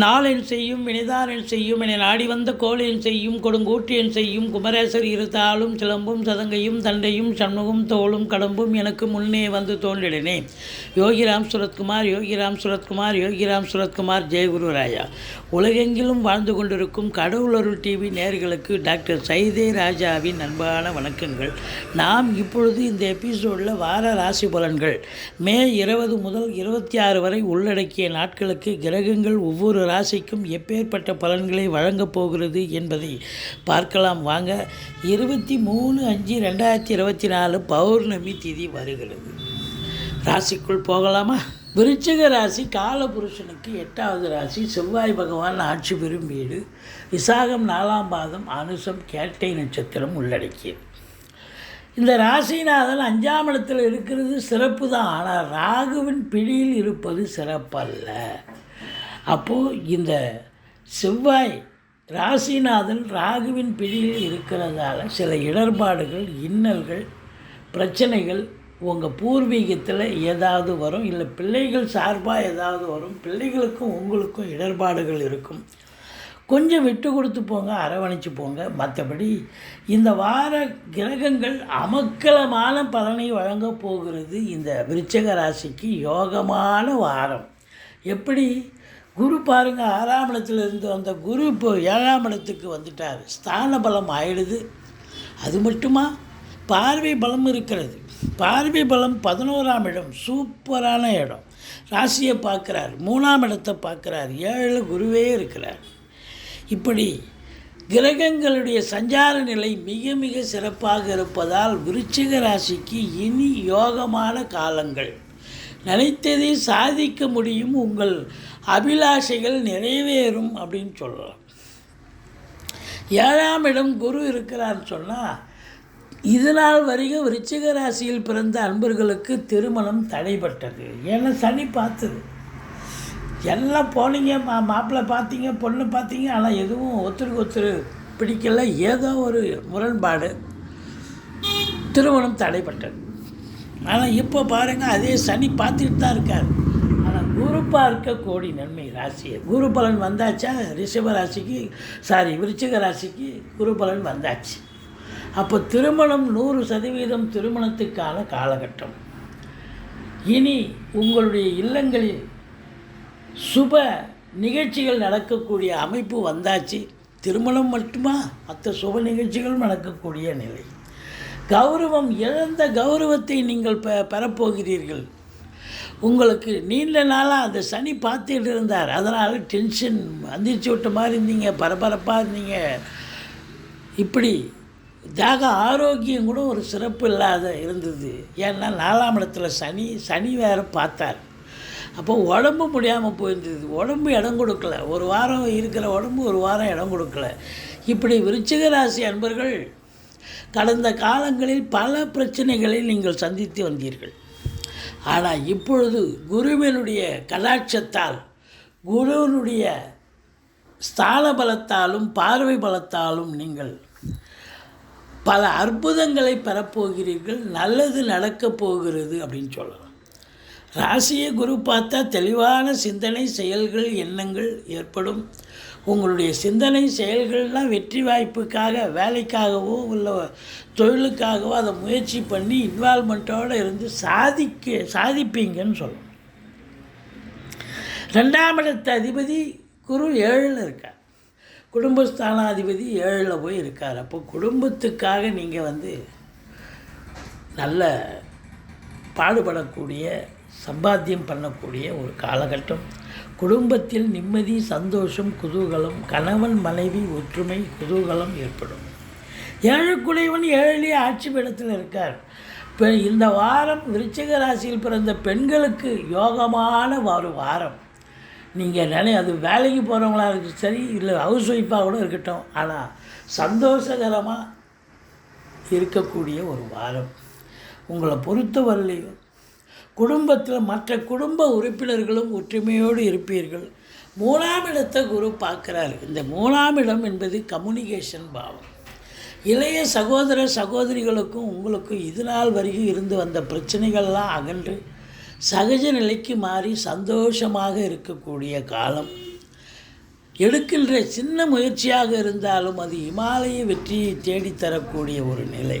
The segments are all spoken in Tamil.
நாளென் செய்யும் வினைதாரன் செய்யும் என நாடி வந்த கோளென் செய்யும் கொடுங்கூற்றியன் செய்யும் குமரேசர் இருத்தாலும் சிலம்பும் சதங்கையும் தண்டையும் சண்முகம் தோளும் கடம்பும் எனக்கு முன்னே வந்து தோன்றிடனே. யோகிராம் சுரத்குமார் யோகிராம் சுரத்குமார் யோகிராம் சுரத்குமார் ஜெயகுரு ராயா உலகெங்கிலும் வாழ்ந்து கொண்டிருக்கும் கடவுளருள் டிவி நேர்களுக்கு டாக்டர் சைதே ராஜாவின் அன்பான வணக்கங்கள். நாம் இப்பொழுது இந்த எபிசோடில் வார ராசி பலன்கள். மே இருபது முதல் இருபத்தி ஆறு வரை உள்ளடக்கிய நாட்களுக்கு கிரகங்கள் ஒவ்வொரு ராசிக்கும் எப்பேற்பட்ட பலன்களை வழங்கப் போகிறது என்பதை பார்க்கலாம். வாங்க இருபத்தி மூணு அஞ்சு ரெண்டாயிரத்தி இருபத்தி நாலு பௌர்ணமி திதி வருகிறது. ராசிக்குள் போகலாமா? விருச்சிக ராசி காலபுருஷனுக்கு எட்டாவது ராசி செவ்வாய் பகவான் ஆட்சி பெறும் வீடு. விசாகம் நாலாம் பாதம் அனுசம் கேட்டை நட்சத்திரம் உள்ளடக்கியது. இந்த ராசிநாதன் அஞ்சாம் இடத்தில் இருக்கிறது சிறப்பு தான் ஆனால் ராகுவின் பிடியில் இருப்பது சிறப்பல்ல. அப்போது இந்த செவ்வாய் ராசிநாதன் ராகுவின் பிடியில் இருக்கிறதால சில இடர்பாடுகள் இன்னல்கள் பிரச்சனைகள் உங்கள் பூர்வீகத்தில் ஏதாவது வரும் இல்லை பிள்ளைகள் சார்பாக ஏதாவது வரும் பிள்ளைகளுக்கும் உங்களுக்கும் இடர்பாடுகள் இருக்கும். கொஞ்சம் விட்டு கொடுத்து போங்க அரவணைச்சு போங்க. மற்றபடி இந்த வார கிரகங்கள் அமக்கலமான பலனை வழங்கப் போகிறது இந்த விருச்சக ராசிக்கு யோகமான வாரம். எப்படி? குரு பாருங்க ஆறாம் இடத்துலேருந்து வந்த குரு இப்போ ஏழாம் இடத்துக்கு வந்துட்டார். ஸ்தான பலம் ஆயிடுது. அது மட்டுமா? பார்வை பலம் இருக்கிறது. பார்வை பலம் பதினோராம் இடம். சூப்பரான இடம். ராசியை பார்க்குறார். மூணாம் இடத்தை பார்க்குறார். ஏழு குருவே இருக்கிறார். இப்படி கிரகங்களுடைய சஞ்சார நிலை மிக மிக சிறப்பாக இருப்பதால் விருச்சிக ராசிக்கு இனி யோகமான காலங்கள். நினைத்ததை சாதிக்க முடியும் உங்கள் அபிலாஷைகள் நிறைவேறும் அப்படின்னு சொல்லலாம். ஏழாம் இடம் குரு இருக்கிறான்னு சொன்னால் இது நாள் வரைக்கும் விருச்சிக ராசியில் பிறந்த அன்பர்களுக்கு திருமணம் தடைபட்டது. ஏன்னா சனி பார்த்தது. எல்லாம் போனீங்க மா மாப்பிள்ளை பார்த்தீங்க பொண்ணு பார்த்தீங்க ஆனால் எதுவும் ஒருத்தருக்கு ஒருத்தர் பிடிக்கல. ஏதோ ஒரு முரண்பாடு. திருமணம் தடைப்பட்டது ஆனால் இப்போ பாருங்கள் அதே சனி பார்த்துட்டு தான் இருக்கார். குரு பார்க்க கோடி நன்மை ராசியை. குரு பலன் வந்தாச்சா? ரிஷப ராசிக்கு சாரி விருச்சிக ராசிக்கு குரு பலன் வந்தாச்சு. அப்போ திருமணம் நூறு சதவீதம் திருமணத்துக்கான காலகட்டம். இனி உங்களுடைய இல்லங்களில் சுப நிகழ்ச்சிகள் நடக்கக்கூடிய அமைப்பு வந்தாச்சு. திருமணம் மட்டுமா? மற்ற சுப நிகழ்ச்சிகளும் நடக்கக்கூடிய நிலை. கௌரவம் இழந்த கௌரவத்தை நீங்கள் பெ பெறப்போகிறீர்கள். உங்களுக்கு நீண்ட நாளாக அந்த சனி பார்த்துக்கிட்டு இருந்தார். அதனால் டென்ஷன் அந்திச்சு விட்ட மாதிரி இருந்தீங்க பரபரப்பாக இருந்தீங்க. இப்படி தேக ஆரோக்கியம் கூட ஒரு சிறப்பு இல்லாத இருந்தது. ஏன்னா நாலாம் இடத்துல சனி சனி வேறு பார்த்தார். அப்போ உடம்பு முடியாமல் போயிருந்தது. உடம்பு இடம் கொடுக்கல. ஒரு வாரம் இருக்கிற உடம்பு ஒரு வாரம் இடம் கொடுக்கல. இப்படி விருச்சிக ராசி அன்பர்கள் கடந்த காலங்களில் பல பிரச்சனைகளை நீங்கள் சந்தித்து வந்தீர்கள். ஆனால் இப்பொழுது குருவினுடைய கடாட்சத்தால் குருவினுடைய ஸ்தான பலத்தாலும் பார்வை பலத்தாலும் நீங்கள் பல அற்புதங்களை பெறப்போகிறீர்கள் நல்லது நடக்கப் போகிறது அப்படின்னு சொல்லலாம். ராசியை குரு பார்த்தா தெளிவான சிந்தனை செயல்கள் எண்ணங்கள் ஏற்படும். உங்களுடைய சிந்தனை செயல்கள்லாம் வெற்றி வாய்ப்புக்காக வேலைக்காகவோ உள்ள தொழிலுக்காகவோ அதை முயற்சி பண்ணி இன்வால்மெண்ட்டோடு இருந்து சாதிக்க சாதிப்பீங்கன்னு சொல்லணும் ரெண்டாம் இடத்து அதிபதி குரு ஏழில் இருக்கார். குடும்பஸ்தானாதிபதி ஏழில் போய் இருக்கார். அப்போ குடும்பத்துக்காக நீங்கள் வந்து நல்ல பாடுபடக்கூடிய சம்பாத்தியம் பண்ணக்கூடிய ஒரு காலகட்டம். குடும்பத்தில் நிம்மதி சந்தோஷம் குதூகலம் கணவன் மனைவி ஒற்றுமை குதூகலம் ஏற்படும். ஏழுக்குடையவன் ஏழிலே ஆட்சி பீடத்தில் இருக்கார். இப்போ இந்த வாரம் விருச்சிக ராசியில் பிறந்த பெண்களுக்கு யோகமான ஒரு வாரம். நீங்கள் நினை அது வேலைக்கு போகிறவங்களா இருக்கு சரி இல்லை ஹவுஸ் ஒய்ஃபாக கூட இருக்கட்டும் ஆனால் சந்தோஷகரமாக இருக்கக்கூடிய ஒரு வாரம். உங்களை பொறுத்தவரையிலையும் குடும்பத்தில் மற்ற குடும்ப உறுப்பினர்களும் ஒற்றுமையோடு இருப்பீர்கள். மூணாம் இடத்தை குரு பார்க்குறாரு. இந்த மூணாம் இடம் என்பது கம்யூனிகேஷன் பாவம். இளைய சகோதர சகோதரிகளுக்கும் உங்களுக்கும் இது நாள் வரைக்கும் இருந்து வந்த பிரச்சனைகள்லாம் அகன்று சகஜ நிலைக்கு மாறி சந்தோஷமாக இருக்கக்கூடிய காலம். எடுக்கின்ற சின்ன முயற்சியாக இருந்தாலும் அது இமாலய வெற்றியை தேடித்தரக்கூடிய ஒரு நிலை.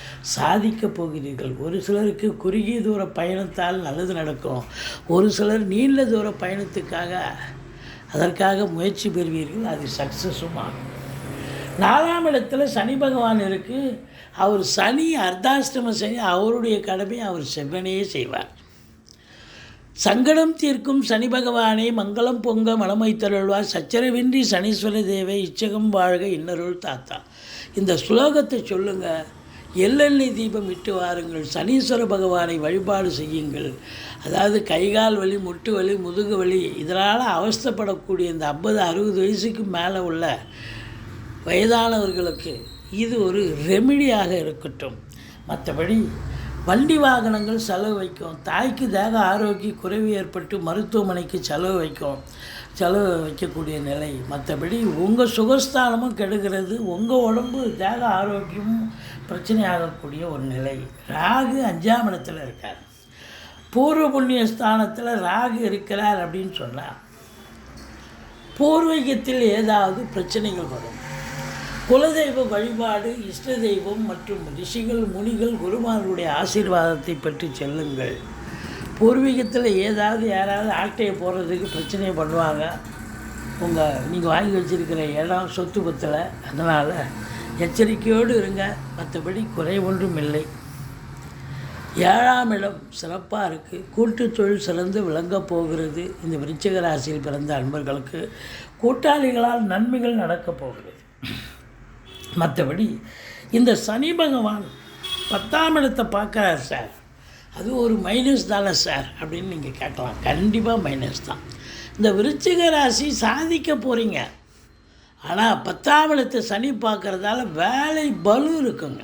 சாதிக்கப் போகிறீர்கள். ஒரு சிலருக்கு குறுகிய தூர பயணத்தால் நல்லது நடக்கும். ஒரு சிலர் நீண்ட தூர பயணத்துக்காக அதற்காக முயற்சி பெறுவீர்கள் அது சக்ஸஸும் ஆகும். நாலாம் இடத்துல சனி பகவான் இருக்குது அவர் சனி அர்த்தாஷ்டமம் செய்ய அவருடைய கடமையை அவர் செவ்வனையே செய்வார். சங்கடம் தீர்க்கும் சனி பகவானே மங்களம் பொங்க மனமை தருள்வார். சச்சரவின்றி சனீஸ்வர தேவை இச்சகம் வாழ்க இன்னருள் தாத்தா. இந்த ஸ்லோகத்தை சொல்லுங்கள் எள்ளெண்ணெய் தீபம் இட்டு வாருங்கள். சனீஸ்வர பகவானை வழிபாடு செய்யுங்கள். அதாவது கைகால் வலி முட்டு வலி முதுகு வலி இதனால் அவஸ்தைப்படக்கூடிய இந்த ஐம்பது அறுபது வயசுக்கு மேலே உள்ள வயதானவர்களுக்கு இது ஒரு ரெமிடியாக இருக்கட்டும். மற்றபடி வண்டி வாகனங்கள் செலவு வைக்கும். தாய்க்கு தேக ஆரோக்கிய குறைவு ஏற்பட்டு மருத்துவமனைக்கு செலவு வைக்கும். செலவு வைக்கக்கூடிய நிலை. மற்றபடி உங்கள் சுகஸ்தானமும் கெடுகிறது. உங்கள் உடம்பு தேக ஆரோக்கியமும் பிரச்சனையாகக்கூடிய ஒரு நிலை. ராகு அஞ்சாம் இடத்துல இருக்கார். பூர்வ புண்ணிய ஸ்தானத்தில் ராகு இருக்கிறார் அப்படின்னு சொன்னார் பூர்வீகத்தில் ஏதாவது பிரச்சனைகள் வரும். குலதெய்வ வழிபாடு இஷ்ட தெய்வம் மற்றும் ரிஷிகள் முனிகள் குருமார்களுடைய ஆசீர்வாதத்தை பற்றி செல்லுங்கள். பூர்வீகத்தில் ஏதாவது யாராவது ஆட்டையை போடுறதுக்கு பிரச்சனையை பண்ணுவாங்க. உங்கள் நீங்கள் வாங்கி வச்சுருக்கிற இடம் சொத்து பத்தில் அதனால் எச்சரிக்கையோடு இருங்க. மற்றபடி குறை ஒன்றும் இல்லை. ஏழாம் இடம் சிறப்பாக இருக்குது கூட்டு தொழில் சிறந்து விளங்கப் போகிறது. இந்த விருச்சிக ராசியில் பிறந்த அன்பர்களுக்கு கூட்டாளிகளால் நன்மைகள் நடக்கப் போகிறது. மற்றபடி இந்த சனி பகவான் பத்தாம் இடத்தை பார்க்குறார் சார். அது ஒரு மைனஸ் தானே சார் அப்படின்னு நீங்கள் கேட்கலாம். கண்டிப்பாக மைனஸ் தான். இந்த விருச்சிக ராசி சாதிக்க போகிறீங்க ஆனால் பத்தாம் இடத்தை சனி பார்க்குறதால வேலை பலு இருக்குங்க.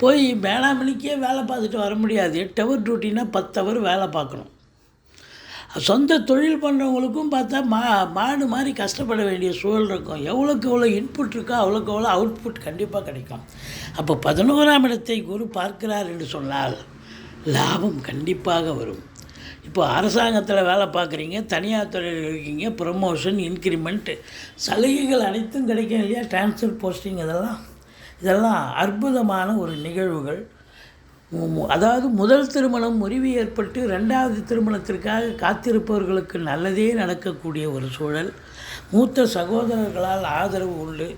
போய் வேளாமணிக்கே வேலை பார்த்துட்டு வர முடியாது. எட்டு ஹவர் டியூட்டினா பத்து ஹவர் வேலை பார்க்கணும். சொந்த தொழில் பண்ணுறவங்களுக்கும் பார்த்தா மா மாடு மாதிரி கஷ்டப்பட வேண்டிய சூழல் இருக்கும். எவ்வளோக்கு எவ்வளோ இன்புட் இருக்கோ அவ்வளோக்கு எவ்வளோ அவுட்புட் கண்டிப்பாக கிடைக்கும். அப்போ பதினோராம் இடத்தை குரு பார்க்கிறார் என்று சொன்னால் லாபம் கண்டிப்பாக வரும். இப்போ அரசாங்கத்தில் வேலை பார்க்குறீங்க தனியார் துறையில் இருக்கீங்க ப்ரமோஷன் இன்க்ரிமெண்ட்டு சலுகைகள் அனைத்தும் கிடைக்கும் இல்லையா? டிரான்ஸ்ஃபர் போஸ்டிங் இதெல்லாம். இதெல்லாம் அற்புதமான ஒரு நிகழ்வுகள். அதாவது முதல் திருமணம் முறிவு ஏற்பட்டு ரெண்டாவது திருமணத்திற்காக காத்திருப்பவர்களுக்கு நல்லதே நடக்கக்கூடிய ஒரு சூழல். மூத்த சகோதரர்களால் ஆதரவு உண்டு.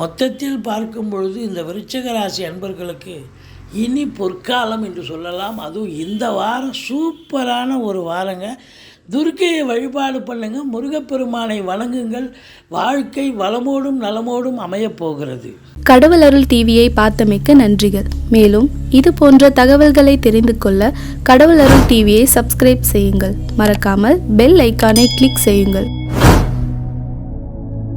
மொத்தத்தில் பார்க்கும் பொழுது இந்த விருச்சிக ராசி அன்பர்களுக்கு இனி பொற்காலம் என்று சொல்லலாம். அதுவும் இந்த வாரம் சூப்பரான ஒரு வாரங்க. துர்க்கையை வழிபாடு பண்ணுங்கள் முருகப்பெருமானை வணங்குங்கள். வாழ்க்கை வளமோடும் நலமோடும் அமையப் போகிறது. கடவுள் அருள் டிவியை பார்த்தமைக்க நன்றிகள். மேலும் இது போன்ற தகவல்களை தெரிந்து கொள்ள கடவுள் அருள் டிவியை சப்ஸ்கிரைப் செய்யுங்கள். மறக்காமல் பெல் ஐக்கானை கிளிக் செய்யுங்கள்.